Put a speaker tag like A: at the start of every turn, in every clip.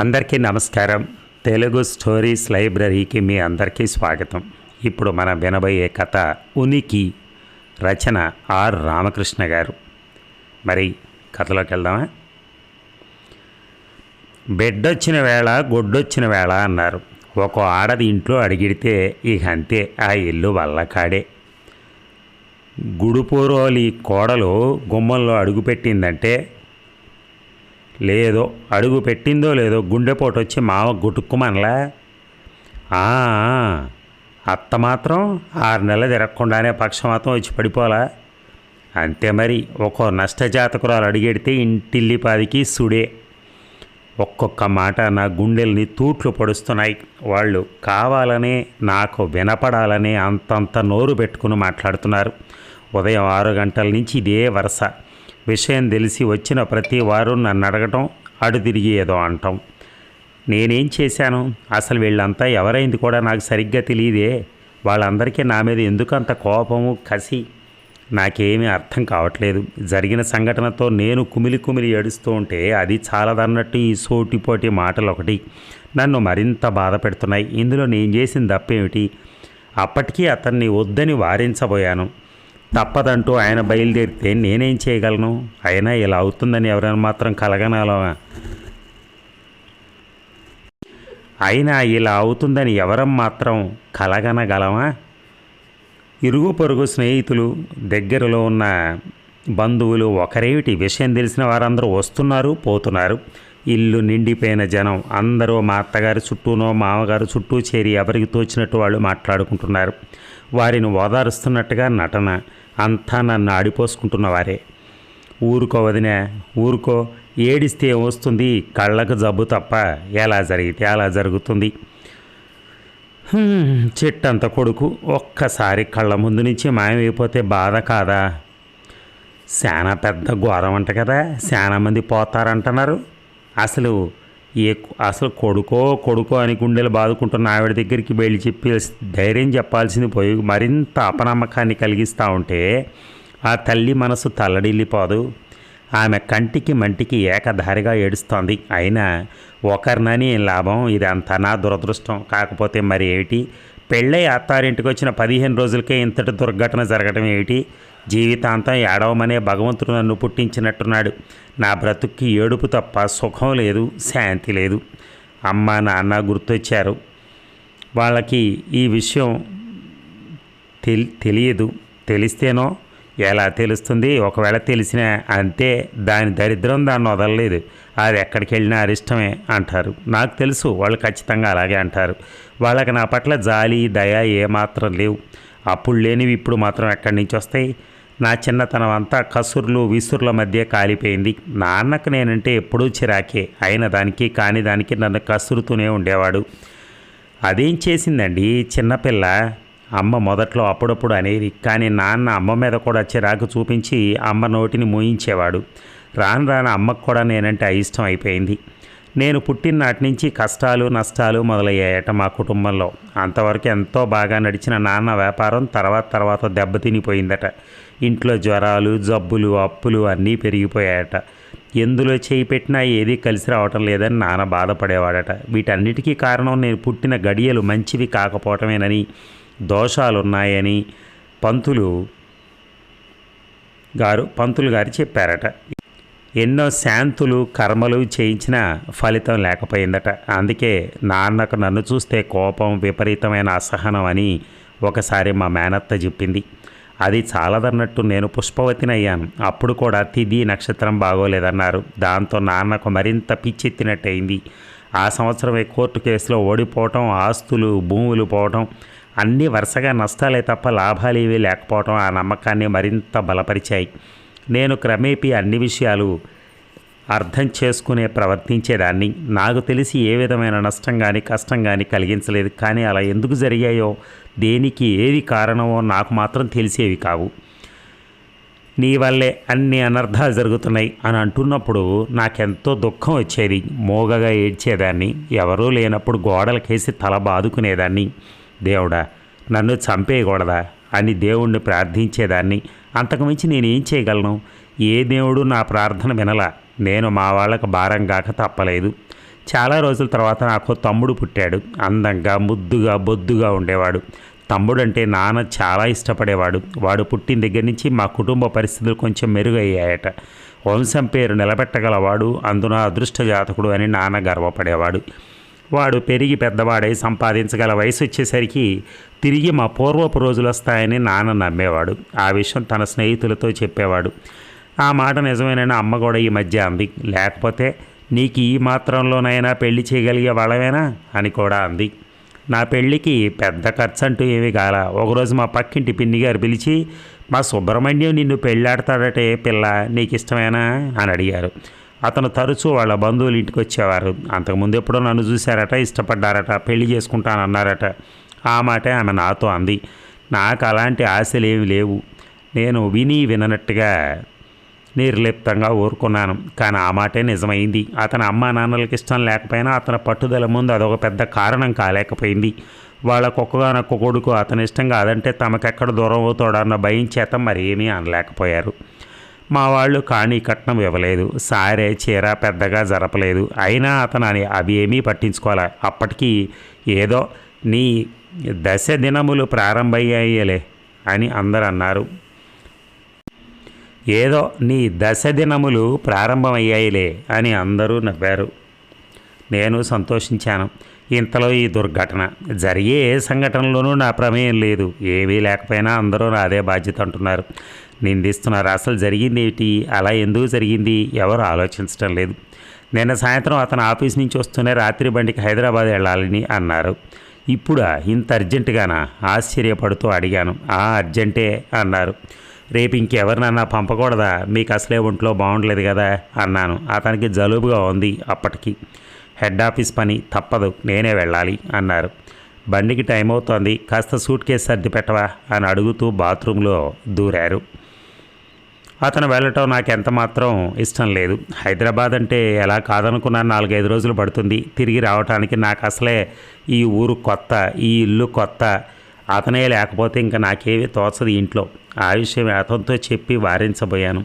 A: అందరికీ నమస్కారం. తెలుగు స్టోరీస్ లైబ్రరీకి మీ అందరికీ స్వాగతం. ఇప్పుడు మనం వినబోయే కథ ఉనికి రచన ఆర్ రామకృష్ణ గారు. మరి కథలోకి వెళ్దామా? బెడ్డొచ్చిన వేళ గొడ్డొచ్చిన వేళ అన్నారు. ఒక ఆడది ఇంట్లో అడిగిడితే ఇక అంతే ఆ ఇల్లు వల్ల కాడే గుడుపూరోలి కోడలు గుమ్మంలో అడుగుపెట్టిందంటే లేదో అడుగు పెట్టిందో లేదో గుండెపోటు వచ్చి మావ గుటుక్కుమనలా? అత్త మాత్రం ఆరు నెలలు తిరగకుండానే పక్షమాతం వచ్చి పడిపోలా? అంతే మరి ఒక్కో నష్టజాతకురాలు అడిగెడితే ఇంటిల్లిపాదికి సుడే. ఒక్కొక్క మాట నా గుండెల్ని తూట్లు పొడుస్తున్నాయి. వాళ్ళు కావాలనే నాకు వినపడాలనే అంతంత నోరు పెట్టుకుని మాట్లాడుతున్నారు. ఉదయం ఆరు గంటల నుంచి ఇదే వరుస. విషయం తెలిసి వచ్చిన ప్రతి వారు నన్ను అడగటం అడు తిరిగి ఏదో అంటాం. నేనేం చేశాను? అసలు వీళ్ళంతా ఎవరైంది కూడా నాకు సరిగ్గా తెలియదే. వాళ్ళందరికీ నా మీద ఎందుకు అంత కోపము కసి? నాకేమీ అర్థం కావట్లేదు. జరిగిన సంఘటనతో నేను కుమిలి కుమిలి ఏడుస్తూ ఉంటే అది చాలదన్నట్టు ఈ సోటిపోటి మాటలు ఒకటి నన్ను మరింత బాధ పెడుతున్నాయి. ఇందులో నేను చేసిన తప్పేమిటి? అప్పటికీ అతన్ని వద్దని వారించబోయాను. తప్పదంటూ ఆయన బయలుదేరితే నేనేం చేయగలను? అయినా ఇలా అవుతుందని ఎవరైనా మాత్రం కలగనాలో? అయినా ఇలా అవుతుందని ఎవరం మాత్రం కలగనగలమా? ఇరుగు పొరుగు స్నేహితులు దగ్గరలో ఉన్న బంధువులు ఒకరేమిటి? విషయం తెలిసిన వారందరూ వస్తున్నారు పోతున్నారు. ఇల్లు నిండిపోయిన జనం అందరూ మా అత్తగారి చుట్టూనో మామగారు చుట్టూ చేరి ఎవరికి తోచినట్టు వాళ్ళు మాట్లాడుకుంటున్నారు. వారిని ఓదారుస్తున్నట్టుగా నటన. అంతా నన్ను ఆడిపోసుకుంటున్న వారే. ఊరుకో వదినా ఊరుకో. ఏడిస్తే వస్తుంది కళ్ళకు జబ్బు తప్ప ఎలా జరిగితే అలా జరుగుతుంది. చెట్టంత కొడుకు ఒక్కసారి కళ్ళ ముందు నుంచి మాయమైపోతే బాధ కాదా? శానా పెద్ద ఘోరం అంట కదా శానా మంది పోతారంటున్నారు. అసలు ఏ అసలు కొడుకో కొడుకో అని గుండెలు బాదుకుంటున్న ఆవిడ దగ్గరికి వెళ్ళి చెప్పి ధైర్యం చెప్పాల్సింది పోయి మరింత అపనమ్మకాన్ని కలిగిస్తూ ఉంటే ఆ తల్లి మనసు తల్లడిల్లిపోదు. ఆమె కంటికి మంటికి ఏకధారిగా ఏడుస్తోంది. అయినా ఒకరినని లాభం లాభం ఇదంతా నా దురదృష్టం. కాకపోతే మరి ఏమిటి? పెళ్ళై అత్తారింటికి వచ్చిన పదిహేను రోజులకే ఇంతటి దుర్ఘటన జరగడం ఏమిటి? జీవితాంతం ఏడవమనే భగవంతుడు నన్ను పుట్టించినట్టున్నాడు. నా బ్రతుక్కి ఏడుపు తప్ప సుఖం లేదు శాంతి లేదు. అమ్మ నాన్న గుర్తొచ్చారు. వాళ్ళకి ఈ విషయం తెలి తెలియదు. తెలిస్తేనో ఎలా తెలుస్తుంది? ఒకవేళ తెలిసినా అంతే దాని దరిద్రం దాన్ని వదలలేదు. అది ఎక్కడికి వెళ్ళినా అరిష్టమే అంటారు. నాకు తెలుసు వాళ్ళు ఖచ్చితంగా అలాగే అంటారు. వాళ్ళకి నా పట్ల జాలి దయ ఏమాత్రం లేవు. అప్పుడు లేనివి ఇప్పుడు మాత్రం ఎక్కడి నుంచి వస్తాయి? నా చిన్నతనం అంతా కసుర్లు విసుర్ల మధ్య కాలిపోయింది. నాన్నకు నేనంటే ఎప్పుడూ చిరాకే. అయిన దానికి కాని దానికి నన్ను కసురుతూనే ఉండేవాడు. అదేం చేసిందండి? చిన్నపిల్ల అమ్మ మొదట్లో అప్పుడప్పుడు అనేది కానీ నాన్న అమ్మ మీద కూడా చిరాకు చూపించి అమ్మ నోటిని మూయించేవాడు. రాను రాను అమ్మకు కూడా నేనంటే అయిష్టం అయిపోయింది. నేను పుట్టిన నాటి నుంచి కష్టాలు నష్టాలు మొదలయ్యాయట మా కుటుంబంలో. అంతవరకు ఎంతో బాగా నడిచిన నాన్న వ్యాపారం తర్వాత తర్వాత దెబ్బతినిపోయిందట. ఇంట్లో జ్వరాలు జబ్బులు అప్పులు అన్నీ పెరిగిపోయాయట. ఎందులో చేయి పెట్టినా ఏదీ కలిసి రావటం లేదని నాన్న బాధపడేవాడట. వీటన్నిటికీ కారణం నేను పుట్టిన గడియలు మంచివి కాకపోవటమేనని దోషాలున్నాయని పంతులు గారు పంతులు గారు చెప్పారట. ఎన్నో శాంతులు కర్మలు చేయించిన ఫలితం లేకపోయిందట. అందుకే నాన్నకు నన్ను చూస్తే కోపం విపరీతమైన అసహనం అని ఒకసారి మా మేనత్త చెప్పింది. అది చాలదన్నట్టు నేను పుష్పవతినయ్యాను. అప్పుడు కూడా తిది నక్షత్రం బాగోలేదన్నారు. దాంతో నాన్నకు మరింత పిచ్చెత్తినట్టయింది. ఆ సంవత్సరమే కోర్టు కేసులో ఓడిపోవటం ఆస్తులు భూములు పోవటం అన్నీ వరుసగా నష్టాలే తప్ప లాభాలు ఏవీ లేకపోవటం ఆ నమ్మకాన్ని మరింత బలపరిచాయి. నేను క్రమేపీ అన్ని విషయాలు అర్థం చేసుకునే ప్రవర్తించేదాన్ని. నాకు తెలిసి ఏ విధమైన నష్టం కానీ కష్టం కానీ కలిగించలేదు. కానీ అలా ఎందుకు జరిగాయో దేనికి ఏది కారణమో నాకు మాత్రం తెలిసేవి కావు. నీ వల్లే అన్ని అనర్థాలు జరుగుతున్నాయి అని అంటున్నప్పుడు నాకెంతో దుఃఖం వచ్చేది. మోగగా ఏడ్చేదాన్ని. ఎవరూ లేనప్పుడు గోడలకేసి తల బాదుకునేదాన్ని. దేవుడా నన్ను చంపేయకూడదా? అని దేవుణ్ణి ప్రార్థించేదాన్ని. అంతకుమించి నేనేం చేయగలను? ఏ దేవుడు నా ప్రార్థన వినలా? నేను మా వాళ్ళకు భారం కాక తప్పలేదు. చాలా రోజుల తర్వాత నాకు తమ్ముడు పుట్టాడు. అందంగా ముద్దుగా బొద్దుగా ఉండేవాడు. తమ్ముడు అంటే నాన్న చాలా ఇష్టపడేవాడు. వాడు పుట్టిన దగ్గర నుంచి మా కుటుంబ పరిస్థితులు కొంచెం మెరుగయ్యాయట. వంశం పేరు నిలబెట్టగలవాడు అందున అదృష్ట జాతకుడు అని నాన్న గర్వపడేవాడు. వాడు పెరిగి పెద్దవాడై సంపాదించగల వయసు వచ్చేసరికి తిరిగి మా పూర్వపు రోజులు వస్తాయని నాన్న నమ్మేవాడు. ఆ విషయం తన స్నేహితులతో చెప్పేవాడు. ఆ మాట నిజమేనని అమ్మ కూడా ఈ మధ్య అంది. లేకపోతే నీకు ఈ మాత్రంలోనైనా పెళ్ళి చేయగలిగే వాళ్ళమేనా అని కూడా అంది. నా పెళ్ళికి పెద్ద ఖర్చు అంటూ ఏమీ కాల. ఒకరోజు మా పక్కింటి పిన్ని గారు పిలిచి మా సుబ్రహ్మణ్యం నిన్ను పెళ్ళాడతాడటే పిల్ల నీకు ఇష్టమేనా అని అడిగారు. అతను తరచూ వాళ్ళ బంధువులు ఇంటికి వచ్చేవారు. అంతకుముందు ఎప్పుడో నన్ను చూశారట ఇష్టపడ్డారట పెళ్ళి చేసుకుంటానన్నారట. ఆ మాటే ఆమె నాతో అంది. నాకు అలాంటి ఆశలేమి లేవు. నేను విని విననట్టుగా నిర్లిప్తంగా ఊరుకున్నాను. కానీ ఆ మాటే నిజమైంది. అతని అమ్మా నాన్నలకి ఇష్టం లేకపోయినా అతని పట్టుదల ముందు అదొక పెద్ద కారణం కాలేకపోయింది. వాళ్ళ కుక్కగానొక్క కొడుకు అతని ఇష్టం కాదంటే తమకెక్కడ దూరం అవుతాడన్న భయం చేత మరి ఏమీ అనలేకపోయారు. మా వాళ్ళు కానీ కట్నం ఇవ్వలేదు. సారే చీర పెద్దగా జరపలేదు. అయినా అతను అవి ఏమీ పట్టించుకోలే. అప్పటికీ ఏదో నీ దశ దినములు ప్రారంభమయ్యాయలే అని అందరు అన్నారు ఏదో నీ దశ దినములు ప్రారంభమయ్యాయిలే అని అందరూ నవ్వారు. నేను సంతోషించాను. ఇంతలో ఈ దుర్ఘటన జరిగే ఏ సంఘటనలోనూ నా ప్రమేయం లేదు. ఏమీ లేకపోయినా అందరూ నాదే బాధ్యత అంటున్నారు. నిందిస్తున్నారు అసలు జరిగింది ఏంటి అలా ఎందుకు జరిగింది? ఎవరు ఆలోచించడం లేదు. నిన్న సాయంత్రం అతను ఆఫీస్ నుంచి వస్తూనే రాత్రి బండికి హైదరాబాద్ వెళ్ళాలని అన్నారు. ఇప్పుడా? ఇంత అర్జెంటుగానా? ఆశ్చర్యపడుతూ అడిగాను. ఆ అర్జెంటే అన్నారు. రేపు ఇంకెవరినన్నా పంపకూడదా? మీకు అసలే ఒంట్లో బాగుండలేదు కదా అన్నాను. అతనికి జలుబుగా ఉంది అప్పటికి. హెడ్ ఆఫీస్ పని తప్పదు నేనే వెళ్ళాలి అన్నారు. బండికి టైం అవుతోంది కాస్త సూట్ కేసు సర్ది పెట్టవా అని అడుగుతూ బాత్రూంలో దూరారు. అతను వెళ్ళటం నాకు ఎంత మాత్రం ఇష్టం లేదు. హైదరాబాద్ అంటే ఎలా కాదనుకున్నాను నాలుగైదు రోజులు పడుతుంది. తిరిగి రావటానికి నాకు అసలే ఈ ఊరు కొత్త ఈ ఇల్లు కొత్త. అతనే లేకపోతే ఇంకా నాకేమీ తోచదు ఇంట్లో. ఆ అతనితో చెప్పి వారించబోయాను.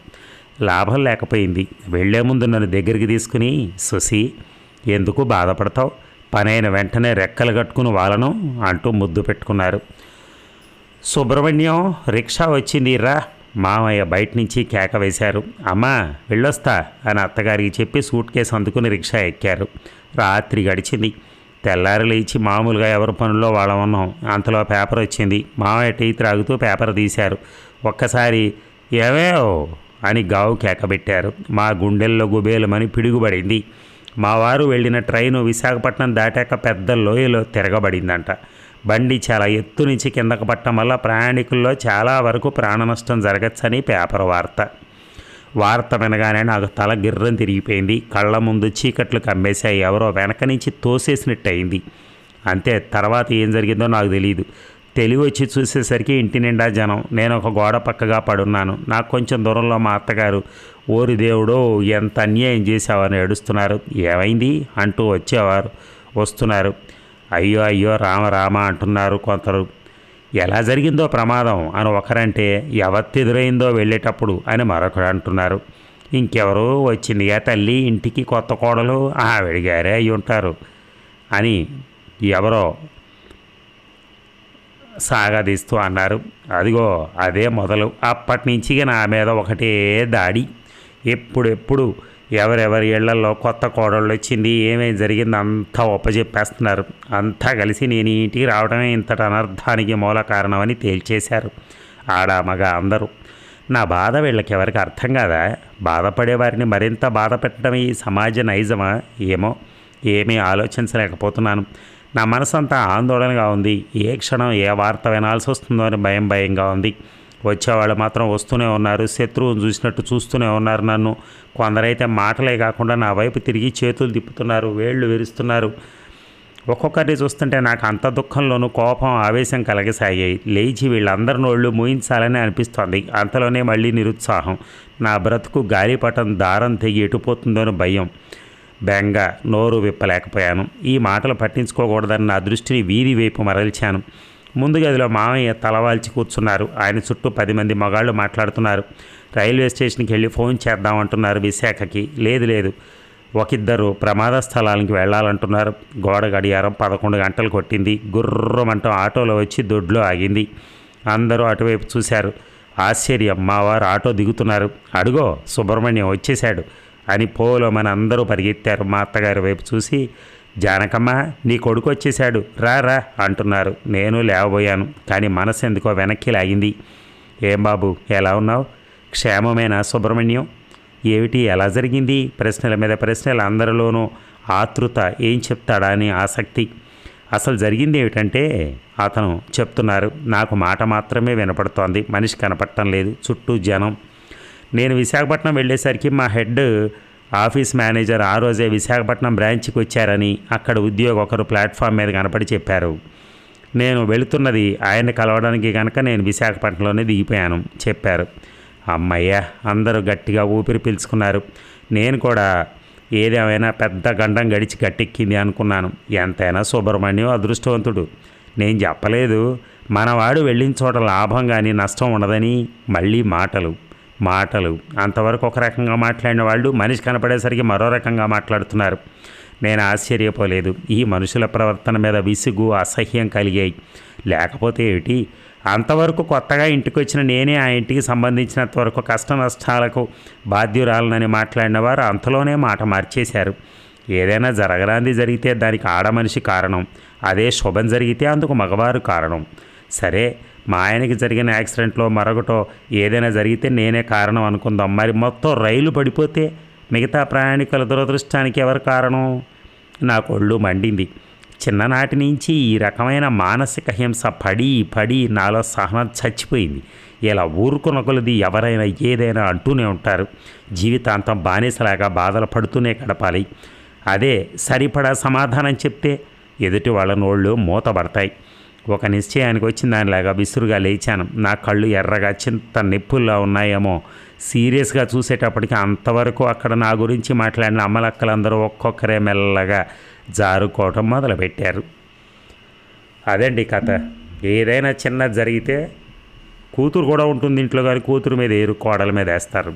A: లాభం లేకపోయింది. వెళ్ళే ముందు నన్ను దగ్గరికి తీసుకుని సుసి ఎందుకు బాధపడతావు? పనైన వెంటనే రెక్కలు కట్టుకుని వాళ్ళను అంటూ ముద్దు పెట్టుకున్నారు. సుబ్రహ్మణ్యం రిక్షా వచ్చింది రా. మామయ్య బయట నుంచి కేక వేశారు. అమ్మా వెళ్ళొస్తా అని అత్తగారికి చెప్పి సూట్ కేసు అందుకుని రిక్షా ఎక్కారు. రాత్రి గడిచింది. తెల్లారి లేచి మామూలుగా ఎవరి పనుల్లో వాళ్ళ ఉన్నాం. అంతలో పేపర్ వచ్చింది. మామయ్య టీ త్రాగుతూ పేపర్ తీశారు. ఒక్కసారి ఏవేవో అని గావు కేకబెట్టారు. మా గుండెల్లో గుబేలమని పిడుగుబడింది. మా వారు వెళ్ళిన ట్రైను విశాఖపట్నం దాటాక పెద్ద లోయలో తిరగబడిందంట. బండి చాలా ఎత్తు నుంచి కిందకు పట్టడం వల్ల ప్రయాణికుల్లో చాలా వరకు ప్రాణ నష్టం జరగచ్చని పేపర్ వార్త. వార్త వినగానే నాకు తల గిర్రం తిరిగిపోయింది. కళ్ళ ముందు చీకట్లు కమ్మేశాయి. ఎవరో వెనక నుంచి తోసేసినట్టు అయింది అంతే తర్వాత ఏం జరిగిందో నాకు తెలియదు తెలివి వచ్చి చూసేసరికి ఇంటి నిండా జనం. నేను ఒక గోడ పక్కగా పడున్నాను. నాకు కొంచెం దూరంలో మా అత్తగారు ఓరి దేవుడో ఎంత అన్యాయం చేశావని ఏడుస్తున్నారు. ఏమైంది? అంటూ వచ్చేవారు వస్తున్నారు. అయ్యో అయ్యో రామ రామ అంటున్నారు కొందరు. ఎలా జరిగిందో ప్రమాదం అని ఒకరంటే ఎవత్తెదురైందో వెళ్ళేటప్పుడు అని మరొకరు అంటున్నారు. ఇంకెవరో వచ్చిందిగా తల్లి ఇంటికి కొత్త కోడలు ఆవిడిగారే అయి ఉంటారు అని ఎవరో సాగదీస్తూ అన్నారు. అదిగో అదే మొదలు. అప్పటి నుంచి నా మీద ఒకటే దాడి. ఎప్పుడెప్పుడు ఎవరెవరి ఇళ్ళలో కొత్త కోడళ్ళు వచ్చింది ఏమేమి జరిగింది అంతా ఒప్పజెప్పేస్తున్నారు. అంతా కలిసి నేను ఇంటికి రావడమే ఇంతటి అనర్థానికి మూల కారణమని తేల్చేశారు ఆడ మగ అందరూ. నా బాధ వీళ్ళకి ఎవరికి అర్థం కాదా? బాధపడే వారిని మరింత బాధ పెట్టడం ఈ సమాజ నైజమా? ఏమో ఏమీ ఆలోచించలేకపోతున్నాను. నా మనసు అంతా ఆందోళనగా ఉంది. ఏ క్షణం ఏ వార్త వినాల్సి వస్తుందో అని భయం భయంగా ఉంది. వచ్చేవాళ్ళు మాత్రం వస్తూనే ఉన్నారు. శత్రువును చూసినట్టు చూస్తూనే ఉన్నారు నన్ను. కొందరైతే మాటలే కాకుండా నా వైపు తిరిగి చేతులు తిప్పుతున్నారు వేళ్ళు విరుస్తున్నారు. ఒక్కొక్కరిని చూస్తుంటే నాకు అంత దుఃఖంలోనూ కోపం ఆవేశం కలగసాగాయి. లేచి వీళ్ళందరి నోళ్ళు మూయించాలని అనిపిస్తోంది. అంతలోనే మళ్ళీ నిరుత్సాహం. నా బ్రతుకు గాలిపటం దారం తెగి ఎటుపోతుందోని భయం. బెంగ నోరు విప్పలేకపోయాను. ఈ మాటలు పట్టించుకోకూడదని నా దృష్టిని వీధి వైపు మరల్చాను. ముందు గదిలో మామయ్య తలవాల్చి కూర్చున్నారు. ఆయన చుట్టూ పది మంది మగాళ్ళు మాట్లాడుతున్నారు. రైల్వే స్టేషన్కి వెళ్ళి ఫోన్ చేద్దామంటున్నారు విశాఖకి. లేదు లేదు. ఒకిద్దరు ప్రమాద స్థలానికి వెళ్ళాలంటున్నారు. గోడ గడియారం పదకొండు గంటలు కొట్టింది. గుర్రమంటూ ఆటోలో వచ్చి దొడ్లో ఆగింది. అందరూ అటువైపు చూశారు. ఆశ్చర్యం మా వారు ఆటో దిగుతున్నారు. అడుగో సుబ్రహ్మణ్యం వచ్చేశాడు అని పోలో మన అందరూ పరిగెత్తారు. మా అత్తగారి వైపు చూసి జానకమ్మ నీ కొడుకు వచ్చేశాడు. రా రా అంటున్నారు. నేను లేవబోయాను కానీ మనసు ఎందుకో వెనక్కి లాగింది. ఏం బాబు ఎలా ఉన్నావు? క్షేమమేనా సుబ్రహ్మణ్యం? ఏమిటి ఎలా జరిగింది? ప్రశ్నల మీద ప్రశ్నలు అందరిలోనూ ఆతృత ఏం చెప్తాడా అని ఆసక్తి. అసలు జరిగింది ఏమిటంటే అతను చెప్తున్నారు నాకు మాట మాత్రమే వినపడుతోంది మనిషి కనపడటం లేదు చుట్టూ జనం. నేను విశాఖపట్నం వెళ్ళేసరికి మా హెడ్ ఆఫీస్ మేనేజర్ ఆ రోజే విశాఖపట్నం బ్రాంచ్కి వచ్చారని అక్కడ ఉద్యోగి ఒకరు ప్లాట్ఫామ్ మీద కనపడి చెప్పారు. నేను వెళుతున్నది ఆయన్ని కలవడానికి కనుక నేను విశాఖపట్నంలోనే దిగిపోయాను చెప్పారు. అమ్మయ్య అందరూ గట్టిగా ఊపిరి పీల్చుకున్నారు. నేను కూడా ఏదేమైనా పెద్ద గండం గడిచి గట్టెక్కింది అనుకున్నాను. ఎంతైనా సుబ్రహ్మణ్యం అదృష్టవంతుడు. నేను చెప్పలేదు మనవాడు వెళ్ళిన చోట లాభం కానీ నష్టం ఉండదని మళ్ళీ మాటలు. మాటలు. అంతవరకు ఒక రకంగా మాట్లాడిన వాళ్ళు మనిషి కనపడేసరికి మరో రకంగా మాట్లాడుతున్నారు. నేను ఆశ్చర్యపోలేదు. ఈ మనుషుల ప్రవర్తన మీద విసుగు అసహ్యం కలిగాయి. లేకపోతే ఏమిటి? అంతవరకు కొత్తగా ఇంటికి వచ్చిన నేనే ఆ ఇంటికి సంబంధించినంత వరకు కష్ట నష్టాలకు బాధ్యురాలనని మాట్లాడిన వారు అంతలోనే మాట మార్చేశారు. ఏదైనా జరగరాంది జరిగితే దానికి ఆడమనిషి కారణం. అదే శుభం జరిగితే అందుకు మగవారు కారణం. సరే మా ఆయనకి జరిగిన యాక్సిడెంట్లో మరొకటో ఏదైనా జరిగితే నేనే కారణం అనుకుందాం. మరి మొత్తం రైలు పడిపోతే మిగతా ప్రయాణికుల దురదృష్టానికి ఎవరు కారణం? నాకు కొళ్ళు మండింది. చిన్ననాటి నుంచి ఈ రకమైన మానసిక హింస పడి పడి నాలో సహనం చచ్చిపోయింది. ఇలా ఊరుకున్న కొలది ఎవరైనా ఏదైనా అంటూనే ఉంటారు. జీవితాంతం బానిసలాగా బాధలు పడుతూనే గడపాలి. అదే సరిపడా సమాధానం చెప్తే ఎదుటి వాళ్ళ నోళ్ళు మూతబడతాయి ఒక నిశ్చయానికి వచ్చిన దానిలాగా విసురుగా లేచాను. నా కళ్ళు ఎర్రగా చింత నిప్పుల్లో ఉన్నాయేమో. సీరియస్గా చూసేటప్పటికి అంతవరకు అక్కడ నా గురించి మాట్లాడిన అమ్మలక్కలందరూ ఒక్కొక్కరే మెల్లగా జారుకోవటం మొదలుపెట్టారు. అదండి కథ? ఏదైనా చిన్నది జరిగితే కూతురు కూడా ఉంటుంది ఇంట్లో కానీ కూతురు మీద ఏరు కోడల మీద వేస్తారు.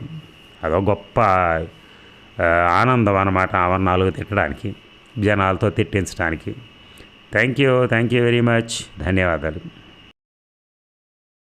A: అదో గొప్ప ఆనందం అన్నమాట ఆమె తిట్టడానికి జనాలతో తిట్టించడానికి thank you thank you very much ధన్యవాదాలు.